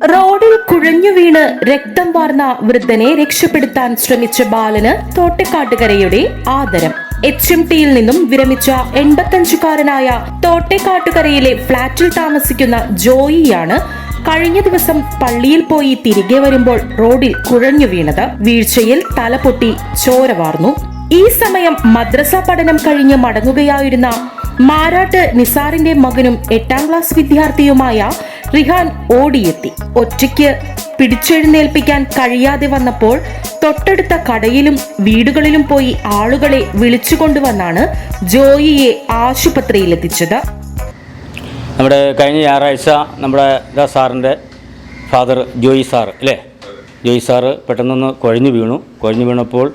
റോഡിൽ കുഴഞ്ഞു വീണ് രക്തം വാർന്ന വൃദ്ധനെ രക്ഷപ്പെടുത്താൻ ശ്രമിച്ച ബാലന് തോട്ടക്കാട്ടുകരയുടെ ആദരം. എച്ച് എം ടിയിൽ നിന്നും വിരമിച്ച എൺപത്തഞ്ചുകാരനായ തോട്ടക്കാട്ടുകരയിലെ ഫ്ളാറ്റിൽ താമസിക്കുന്ന ജോയിയാണ് കഴിഞ്ഞ ദിവസം പള്ളിയിൽ പോയി തിരികെ വരുമ്പോൾ റോഡിൽ കുഴഞ്ഞു വീണത്. വീഴ്ചയിൽ തലപൊട്ടി ചോര വാർന്നു. ഈ സമയം മദ്രസ പഠനം കഴിഞ്ഞ് മടങ്ങുകയായിരുന്ന മാരാട്ട് നിസാറിന്റെ മകനും എട്ടാം ക്ലാസ് വിദ്യാർത്ഥിയുമായ റിഹാൻ ഓടിയെത്തി. ഒറ്റയ്ക്ക് പിടിച്ചെഴുന്നേൽപ്പിക്കാൻ കഴിയാതെ വന്നപ്പോൾ തൊട്ടടുത്ത കടയിലും വീടുകളിലും പോയി ആളുകളെ വിളിച്ചുകൊണ്ടുവന്നാണ് ജോയിയെ ആശുപത്രിയിലെത്തിച്ചത്. നമ്മുടെ കഴിഞ്ഞ ഞായറാഴ്ച നമ്മുടെ സാറിന്റെ ഫാദർ ജോയി സാർ അല്ലേ? ജോയി സാറ് പെട്ടെന്നൊന്ന് കുഴഞ്ഞു വീണു. കുഴഞ്ഞു വീണപ്പോൾ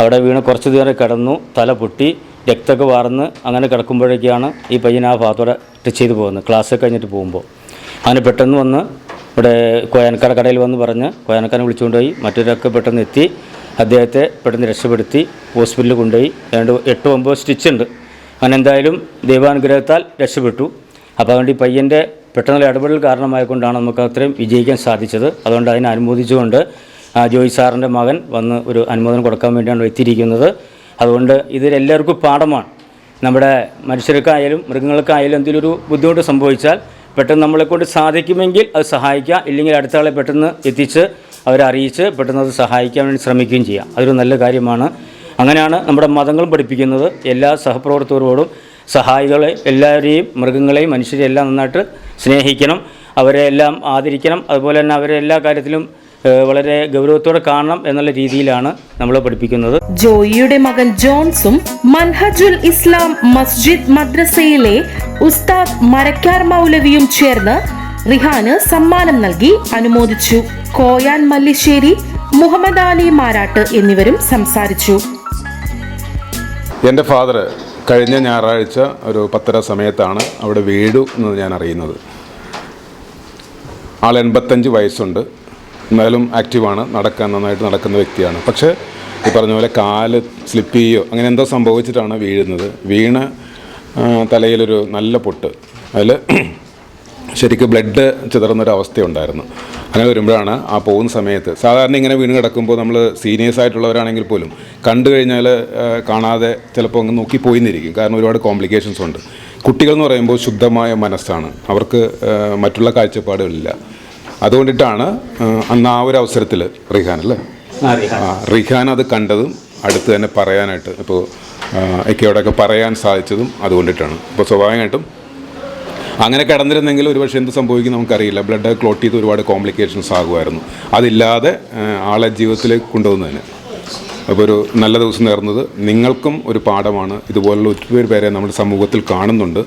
അവിടെ വീണ് കുറച്ച് നേരം കിടന്നു തല പൊട്ടി രക്തമൊക്കെ വാർന്ന് അങ്ങനെ കിടക്കുമ്പോഴേക്കാണ് ഈ പയ്യൻ ആ ഭാഗത്തോടെ ടച്ച് ചെയ്ത് പോകുന്നത്. ക്ലാസ് കഴിഞ്ഞിട്ട് പോകുമ്പോൾ. അങ്ങനെ പെട്ടെന്ന് വന്ന് ഇവിടെ കോയാനക്കാട് കടയിൽ വന്ന് പറഞ്ഞ് കോയാനക്കാരനെ വിളിച്ചുകൊണ്ടുപോയി മറ്റൊരൊക്കെ പെട്ടെന്ന് എത്തി. അദ്ദേഹത്തെ പെട്ടെന്ന് രക്ഷപ്പെടുത്തി ഹോസ്പിറ്റലിൽ കൊണ്ടുപോയി. രണ്ട് എട്ട് ഒമ്പത് സ്റ്റിച്ച് ഉണ്ട്. അങ്ങനെ എന്തായാലും ദൈവാനുഗ്രഹത്താൽ രക്ഷപ്പെട്ടു. അപ്പോൾ അതുകൊണ്ട് ഈ പയ്യന്റെ പെട്ടെന്നുള്ള ഇടപെടൽ കാരണമായതുകൊണ്ടാണ് നമുക്ക് അത്രയും വിജയിക്കാൻ സാധിച്ചത്. അതുകൊണ്ട് അതിനെ അനുമോദിച്ചുകൊണ്ട് ജോയി സാറിന്റെ മകൻ വന്ന് ഒരു അനുമോദനം കൊടുക്കാൻ വേണ്ടിയാണ് എത്തിയിരിക്കുന്നത്. അതുകൊണ്ട് ഇതിലെല്ലാവർക്കും പാഠമാണ്. നമ്മുടെ മനുഷ്യർക്കായാലും മൃഗങ്ങൾക്കായാലും എന്തെങ്കിലും ഒരു ബുദ്ധിമുട്ട് സംഭവിച്ചാൽ പെട്ടെന്ന് നമ്മളെ കൊണ്ട് സാധിക്കുമെങ്കിൽ അത് സഹായിക്കുക. ഇല്ലെങ്കിൽ അടുത്ത ആളെ പെട്ടെന്ന് എത്തിച്ച് അവരെ അറിയിച്ച് പെട്ടെന്ന് അത് സഹായിക്കാൻ വേണ്ടി ശ്രമിക്കുകയും ചെയ്യാം. അതൊരു നല്ല കാര്യമാണ്. അങ്ങനെയാണ് നമ്മുടെ മതങ്ങളും പഠിപ്പിക്കുന്നത്. എല്ലാ സഹപ്രവർത്തകരോടും സഹായികളെ എല്ലാവരെയും മൃഗങ്ങളെയും മനുഷ്യരെയും എല്ലാം നന്നായിട്ട് സ്നേഹിക്കണം. അവരെ എല്ലാം ആദരിക്കണം. അതുപോലെ തന്നെ അവരെ എല്ലാ കാര്യത്തിലും വളരെ ഗൗരവത്തോടെ കാണണം എന്നുള്ള രീതിയിലാണ് നമ്മൾ പഠിപ്പിക്കുന്നത്. ജോയിയുടെ മകൻ ജോൺസും മൻഹജുൽ ഇസ്ലാം മസ്ജിദ് മദ്രസയിലെ ഉസ്താദ് മരക്കാർ മൗലവിയും ചേർന്ന് റിഹാന് സമ്മാനം നൽകി അനുമോദിച്ചു. കോയാൻ മല്ലിശ്ശേരി മുഹമ്മദ് അലി മാരാട്ട് എന്നിവരും സംസാരിച്ചു. എന്റെ ഫാദർ കഴിഞ്ഞ ഞായറാഴ്ച ഒരു പത്തര സമയത്താണ് അവിടെ വീടു എന്ന് ഞാൻ അറിയുന്നത്. ആൾ എൺപത്തഞ്ച് വയസ്സുണ്ട്. എന്നാലും ആക്റ്റീവാണ്. നടക്കാൻ നന്നായിട്ട് നടക്കുന്ന വ്യക്തിയാണ്. പക്ഷേ ഈ പറഞ്ഞ പോലെ കാൽ സ്ലിപ്പ് ചെയ്യുകയോ അങ്ങനെ എന്തോ സംഭവിച്ചിട്ടാണ് വീഴുന്നത്. വീണ് തലയിലൊരു നല്ല പൊട്ട്. അതിൽ ശരിക്കും ബ്ലഡ് ചിതറുന്നൊരു അവസ്ഥയുണ്ടായിരുന്നു അങ്ങനെ വരുമ്പോഴാണ് ആ പോകുന്ന സമയത്ത് സാധാരണ ഇങ്ങനെ വീണ് കിടക്കുമ്പോൾ നമ്മൾ സീനിയേഴ്സ് ആയിട്ടുള്ളവരാണെങ്കിൽ പോലും കണ്ടു കഴിഞ്ഞാൽ കാണാതെ ചിലപ്പോൾ അങ്ങ് നോക്കി പോയിന്നിരിക്കും. കാരണം ഒരുപാട് കോംപ്ലിക്കേഷൻസ് ഉണ്ട്. കുട്ടികൾ എന്ന് പറയുമ്പോൾ ശുദ്ധമായ മനസ്സാണ്. അവർക്ക് മറ്റുള്ള കാഴ്ചപ്പാടുകളില്ല. അതുകൊണ്ടിട്ടാണ് അന്ന് ആ ഒരു അവസരത്തിൽ റിഹാൻ അല്ലേ? റിഹാൻ. അത് കണ്ടതും അടുത്ത് തന്നെ പറയാനായിട്ട് ഇപ്പോൾ എക്കയോടൊക്കെ പറയാൻ സാധിച്ചതും അതുകൊണ്ടിട്ടാണ്. അപ്പോൾ സ്വാഭാവികമായിട്ടും അങ്ങനെ കിടന്നിരുന്നെങ്കിൽ ഒരുപക്ഷെ എന്ത് സംഭവിക്കും നമുക്കറിയില്ല. ബ്ലഡ് ക്ലോട്ട് ചെയ്ത് ഒരുപാട് കോംപ്ലിക്കേഷൻസ് ആകുമായിരുന്നു. അതില്ലാതെ ആളെ ജീവിതത്തിലേക്ക് കൊണ്ടുവന്നതിന്. അപ്പോൾ ഒരു നല്ല ദിവസം നേർന്നത് നിങ്ങൾക്കും ഒരു പാഠമാണ്. ഇതുപോലുള്ള ഒത്തിരി പേരെ നമ്മുടെ സമൂഹത്തിൽ കാണുന്നുണ്ട്.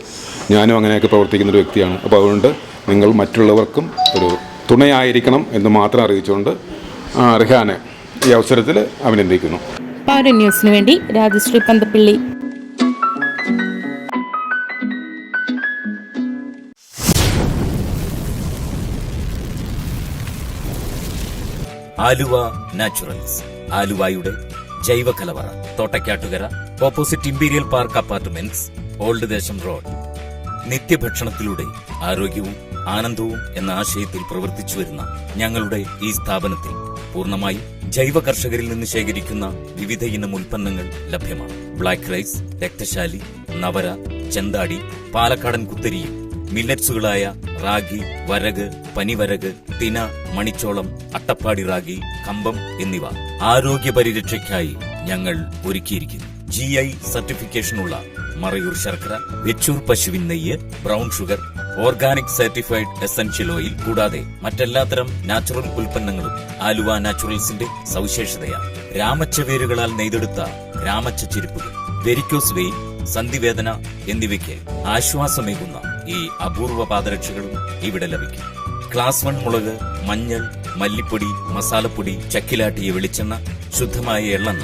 ഞാനും അങ്ങനെയൊക്കെ പ്രവർത്തിക്കുന്ന ഒരു വ്യക്തിയാണ്. അപ്പോൾ അതുകൊണ്ട് നിങ്ങൾ മറ്റുള്ളവർക്കും ഒരു തുണയായിരിക്കണം എന്ന് മാത്രം അറിയിച്ചുകൊണ്ട് റിഹാനെ ഈ അവസരത്തിൽ അഭിനന്ദിക്കുന്നു. പൗരൻ ന്യൂസിനു വേണ്ടി രാജശ്രീ പന്തപ്പിള്ളി ആലുവ നാച്ചുറൽസ് ആലുവയുടെ ജൈവ കലവറ Thottakkattukara opposite imperial park apartments old Desam road. നിത്യഭക്ഷണത്തിലൂടെ ആരോഗ്യവും ആനന്ദവും എന്ന ആശയത്തിൽ പ്രവർത്തിച്ചു വരുന്ന ഞങ്ങളുടെ ഈ സ്ഥാപനത്തിൽ പൂർണമായി ജൈവ കർഷകരിൽ നിന്ന് ശേഖരിക്കുന്ന വിവിധ ഇനം ഉൽപ്പന്നങ്ങൾ ലഭ്യമാണ്. ബ്ലാക്ക് റൈസ് രക്തശാലി നവര ചെന്താടി പാലക്കാടൻ കുത്തരിയും മില്ലറ്റ്സുകളായ റാഗി വരക് പനിവരക് തിന മണിച്ചോളം അട്ടപ്പാടി റാഗി കമ്പം എന്നിവ ആരോഗ്യ പരിരക്ഷയ്ക്കായി ഞങ്ങൾ ഒരുക്കിയിരിക്കുന്നു. ജി ഐ സർട്ടിഫിക്കേഷനുള്ള മറയൂർ ശർക്കര വെച്ചൂർ പശുവിൻ നെയ്യ് brown sugar organic certified essential oil കൂടാതെ മറ്റെല്ലാത്തരം നാച്ചുറൽ ഉൽപ്പന്നങ്ങളും ആലുവ നാച്ചുറൽസിന്റെ സവിശേഷതയാണ്. രാമച്ച വേരുകളാൽ നെയ്തെടുത്ത രാമച്ച ചെരുപ്പുകൾ വെരിക്കോസ് വെയിൻ സന്ധിവേദന എന്നിവയ്ക്ക് ആശ്വാസമേകുന്ന ഈ അപൂർവ പാദരക്ഷകളും ഇവിടെ ലഭിക്കും. ക്ലാസ് വൺ മുളക് മഞ്ഞൾ മല്ലിപ്പൊടി മസാലപ്പൊടി ചക്കിലാട്ടിയ വെളിച്ചെണ്ണ ശുദ്ധമായ എള്ളെണ്ണ